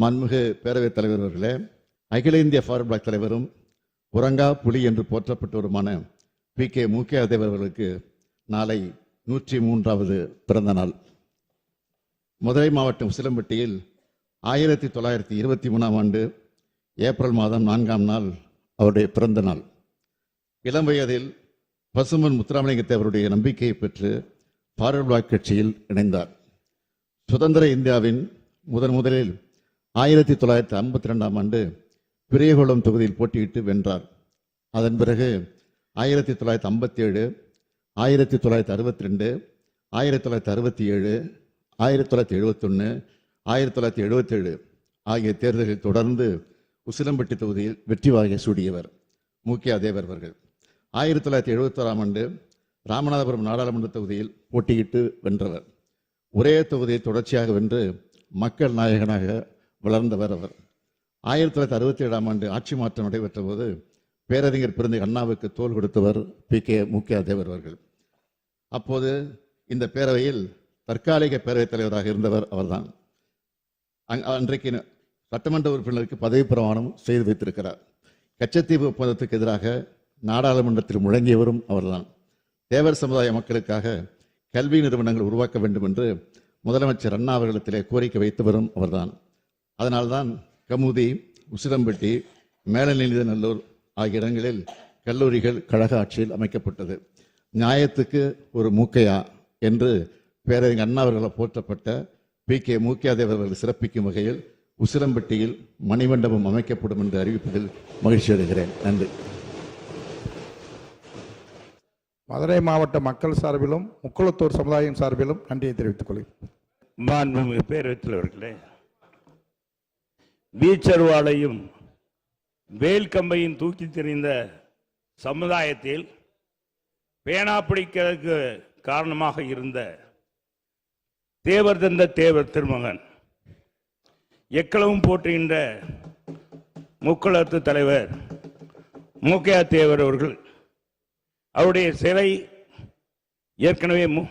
மாண்புமிகு பேரவைத் தலைவர் அவர்களே அகில இந்திய ஃபார்வர்ட் பிளாக் தலைவரும் உரங்கா புலி என்று போற்றப்பட்டவருமான பி. கே. தேவர் அவர்களுக்கு நாளை நூற்றி மூன்றாவது பிறந்த நாள். மதுரை மாவட்டம் உசிலம்பட்டியில் ஆயிரத்தி தொள்ளாயிரத்தி இருபத்தி மூணாம் ஆண்டு ஏப்ரல் மாதம் நான்காம் நாள் அவருடைய பிறந்த நாள். இளம் வயதில் பசுமன் முத்துராமலிங்க தேவருடைய நம்பிக்கையை பெற்று ஃபார்வர்ட் பிளாக் கட்சியில் இணைந்தார். சுதந்திர இந்தியாவின் முதன் முதலில் ஆயிரத்தி தொள்ளாயிரத்தி ஐம்பத்தி ரெண்டாம் ஆண்டு பெரியகுளம் தொகுதியில் போட்டியிட்டு வென்றார். அதன் பிறகு ஆயிரத்தி தொள்ளாயிரத்தி ஐம்பத்தி ஏழு ஆயிரத்தி தொள்ளாயிரத்தி அறுபத்தி ரெண்டு ஆயிரத்தி தொள்ளாயிரத்தி அறுபத்தி ஏழு ஆயிரத்தி தொள்ளாயிரத்தி எழுபத்தொன்று ஆயிரத்தி தொள்ளாயிரத்தி எழுபத்தேழு ஆகிய தேர்தலில் தொடர்ந்து உசிலம்பட்டி தொகுதியில் வெற்றி வாகை சூடியவர் மூக்கியா தேவர் அவர்கள். ஆயிரத்தி தொள்ளாயிரத்தி எழுபத்தோராம் ஆண்டு ராமநாதபுரம் நாடாளுமன்ற தொகுதியில் போட்டியிட்டு வென்றவர். ஒரே தொகுதியை தொடர்ச்சியாக வென்று மக்கள் நாயகனாக வளர்ந்தவர் அவர். ஆயிரத்தி தொள்ளாயிரத்தி அறுபத்தி ஏழாம் ஆண்டு ஆட்சி மாற்றம் நடைபெற்ற போது பேரறிஞர் பிறந்த அண்ணாவுக்கு தோல் கொடுத்தவர் பி. கே. முக்கியா தேவர் அவர்கள். அப்போது இந்த பேரவையில் தற்காலிக பேரவைத் தலைவராக இருந்தவர் அவர்தான். அங்- அன்றைக்கு சட்டமன்ற உறுப்பினருக்கு பதவி பிரமாணம் செய்து வைத்திருக்கிறார். கச்சத்தீவு ஒப்பந்தத்துக்கு எதிராக நாடாளுமன்றத்தில் முழங்கியவரும் அவர்தான். தேவர் சமுதாய மக்களுக்காக கல்வி நிறுவனங்கள் உருவாக்க வேண்டும் என்று முதலமைச்சர் அண்ணா அவர்களிடத்திலே கோரிக்கை வைத்தவரும் அவர்தான். அதனால்தான் கமுதி உசிலம்பட்டி மேலநிலைநல்லூர் ஆகிய இடங்களில் கல்லூரிகள் கழக ஆட்சியில் அமைக்கப்பட்டது. நியாயத்துக்கு ஒரு மூக்கையா என்று பேரறிஞர் அண்ணா அவர்களால் போற்றப்பட்ட பி. கே. மூக்கியாதேவர் அவர்கள் சிறப்பிக்கும் வகையில் உசிலம்பட்டியில் மணிமண்டபம் அமைக்கப்படும் என்று அறிவிப்பதில் மகிழ்ச்சி அடைகிறேன். நன்றி. மதுரை மாவட்ட மக்கள் சார்பிலும் முக்குளத்தூர் சமுதாயம் சார்பிலும் நன்றியை தெரிவித்துக் கொள்கிறேன். மாண்புமிகு தலைவர்களே வீச்சருவாளையும் வேல்கம்பையும் தூக்கி தெரிந்த சமுதாயத்தில் பேனா பிடிக்கிறதுக்கு காரணமாக இருந்த தேவர் தந்த தேவர் திருமகன் எக்களவும் போற்றுகின்ற முக்களத்து தலைவர் மூக்கையா தேவர் அவர்கள் அவருடைய சிலை ஏற்கனவே மு-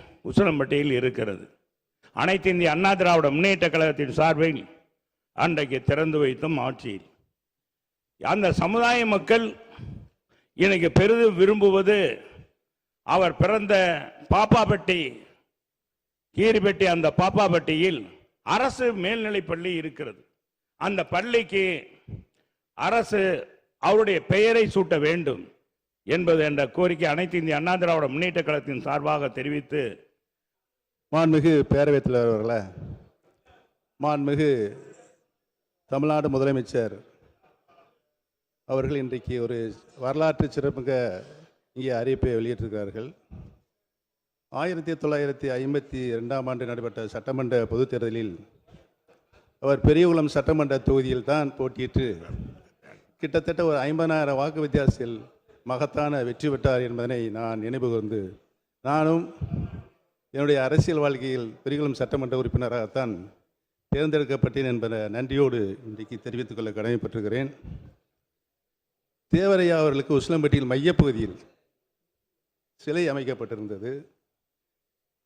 இருக்கிறது. அனைத்து இந்திய அண்ணா திராவிட முன்னேற்ற கழகத்தின் சார்பில் அன்றைக்கு திறந்து வைத்தும் ஆட்சி அந்த சமுதாய மக்கள் இன்னைக்கு பெரிதும் விரும்புவது அவர் பிறந்த பாப்பாப்பட்டி கீரிப்பட்டி அந்த பாப்பாப்பட்டியில் அரசு மேல்நிலை பள்ளி இருக்கிறது. அந்த பள்ளிக்கு அரசு அவருடைய பெயரை சூட்ட வேண்டும் என்பது என்ற கோரிக்கை அனைத்து இந்திய அண்ணா திராவிட முன்னேற்ற கழகத்தின் சார்பாக தெரிவித்து மாண்புமிகு பேரவைத் தலைவர் அவர்களே மாண்புமிகு தமிழ்நாடு முதலமைச்சர் அவர்கள் இன்றைக்கு ஒரு வரலாற்று சிறப்புமிக்க இங்கே அறிவிப்பை வெளியிட்டிருக்கிறார்கள். ஆயிரத்தி தொள்ளாயிரத்தி ஐம்பத்தி ரெண்டாம் ஆண்டு நடைபெற்ற சட்டமன்ற பொதுத் தேர்தலில் அவர் பெரியகுளம் சட்டமன்ற தொகுதியில் தான் போட்டியிட்டு கிட்டத்தட்ட ஒரு ஐம்பதாயிரம் வாக்கு வித்தியாசத்தில் மகத்தான வெற்றி பெற்றார் என்பதனை நான் நினைவு கூர்ந்து நானும் என்னுடைய அரசியல் வாழ்க்கையில் பெரியகுளம் சட்டமன்ற உறுப்பினராகத்தான் தேர்ந்தெடுக்கப்பட்டேன் என்பதை நன்றியோடு இன்றைக்கு தெரிவித்துக் கொள்ள கடமைப்பட்டிருக்கிறேன். தேவரையா அவர்களுக்கு உசிலம்பட்டியில் மையப்பகுதியில் சிலை அமைக்கப்பட்டிருந்தது.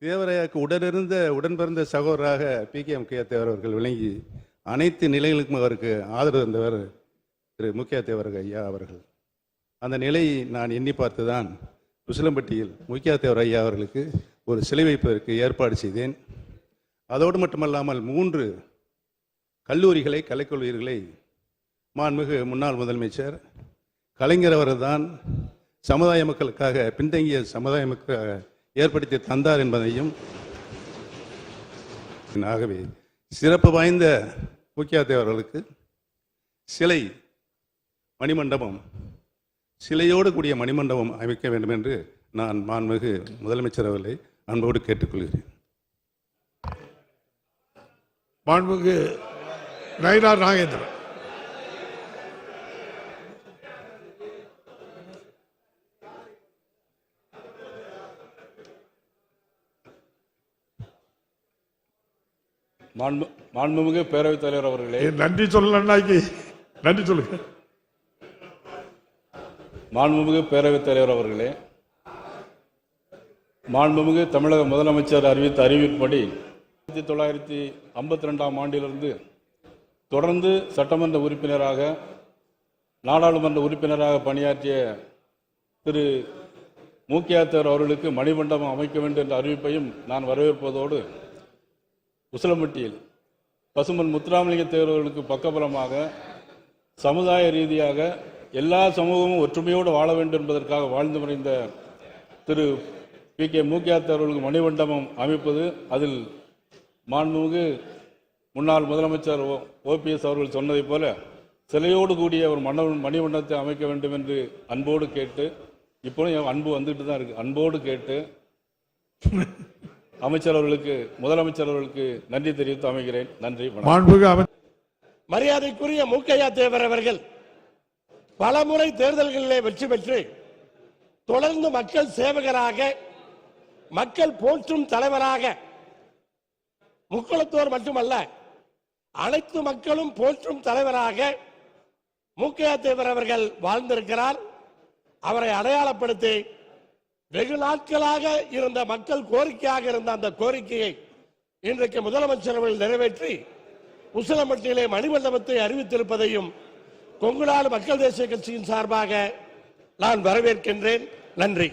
தேவரையாவுக்கு உடனிருந்த உடன் பிறந்த சகோதராக பி. கே. முக்கிய தேவர் அவர்கள் விளங்கி அனைத்து நிலைகளுக்கும் அவருக்கு ஆதரவு தந்தவர் திரு. முக்கிய தேவர் ஐயா அவர்கள். அந்த நிலையை நான் எண்ணி பார்த்துதான் உசிலம்பட்டியில் முக்கிய தேவர் ஐயா அவர்களுக்கு ஒரு சிலை வைப்பதற்கு ஏற்பாடு செய்தேன். அதோடு மட்டுமல்லாமல் மூன்று கல்லூரிகளை கலைக்கல்லூரிகளை மாண்புமிகு முன்னாள் முதலமைச்சர் கலைஞர் அவர்தான் சமுதாய மக்களுக்காக பின்தங்கிய சமுதாய மக்களுக்காக ஏற்படுத்தி தந்தார் என்பதையும் ஆகவே சிறப்பு வாய்ந்த முக்கிய தேவர்களுக்கு சிலை மணிமண்டபம் சிலையோடு கூடிய மணிமண்டபம் அமைக்க வேண்டும் என்று நான் மாண்புமிகு முதலமைச்சர் அவர்களை அன்போடு கேட்டுக்கொள்கிறேன். மாண்புமிகு நயினார் நாகேந்திரன். மாண்பு மாண்புமிகு பேரவைத் தலைவர் அவர்களே. நன்றி சொல்லலன்னாக்கி நன்றி சொல்லுங்க. மாண்புமிகு பேரவைத் தலைவர் அவர்களே மாண்புமிகு தமிழக முதலமைச்சர் அறிவித்த அறிவின்படி ஆயிரத்தி தொள்ளாயிரத்தி ஐம்பத்தி ரெண்டாம் ஆண்டிலிருந்து தொடர்ந்து சட்டமன்ற உறுப்பினராக நாடாளுமன்ற உறுப்பினராக பணியாற்றிய திரு. மூக்கியாத்தர் அவர்களுக்கு மணிமண்டபம் அமைக்க வேண்டும் என்ற அறிவிப்பையும் நான் வரவேற்பதோடு உசிலம்பட்டியில் பசுமன் முத்துராமலிங்க தேர்வர்களுக்கு பக்கபலமாக சமுதாய ரீதியாக எல்லா சமூகமும் ஒற்றுமையோடு வாழ வேண்டும் என்பதற்காக வாழ்ந்து மறைந்த திரு. பி. கே. மூக்கியாத்தர் அவர்களுக்கு மணிமண்டபம் அமைப்பது அதில் மாண்புமிகு முன்னாள் முதலமைச்சர் ஓபிஎஸ் அவர்கள் சொன்னதைப் போல சிலையோடு கூடிய ஒரு மண மணிமண்டபத்தை அமைக்க வேண்டும் என்று அன்போடு கேட்டு இப்போவும் என் அன்பு வந்துட்டு தான் இருக்கு. அன்போடு கேட்டு அமைச்சர் அவர்களுக்கு முதலமைச்சர் அவர்களுக்கு நன்றி தெரிவித்து அமைகிறேன். நன்றி வணக்கம். மாண்புமிகு அமைச்சர் மரியாதைக்குரிய மூக்கையா தேவர் அவர்கள் பலமுறை தேர்தல்களிலே வெற்றி பெற்று தொடர்ந்து மக்கள் சேவகராக மக்கள் போற்றும் தலைவராக முக்குளத்தோர் மட்டுமல்ல அனைத்து மக்களும் போற்றும் தலைவராக மூக்கையா தேவர் அவர்கள் வாழ்ந்திருக்கிறார். அவரை அடையாளப்படுத்தி வெகு நாட்களாக இருந்த மக்கள் கோரிக்கையாக இருந்த அந்த கோரிக்கையை இன்றைக்கு முதலமைச்சர் அவர்கள் நிறைவேற்றி உசிலம்பட்டியிலே மணிமண்டபத்தை அறிவித்திருப்பதையும் கொங்குநாடு மக்கள் தேசிய கட்சியின் சார்பாக நான் வரவேற்கின்றேன். நன்றி.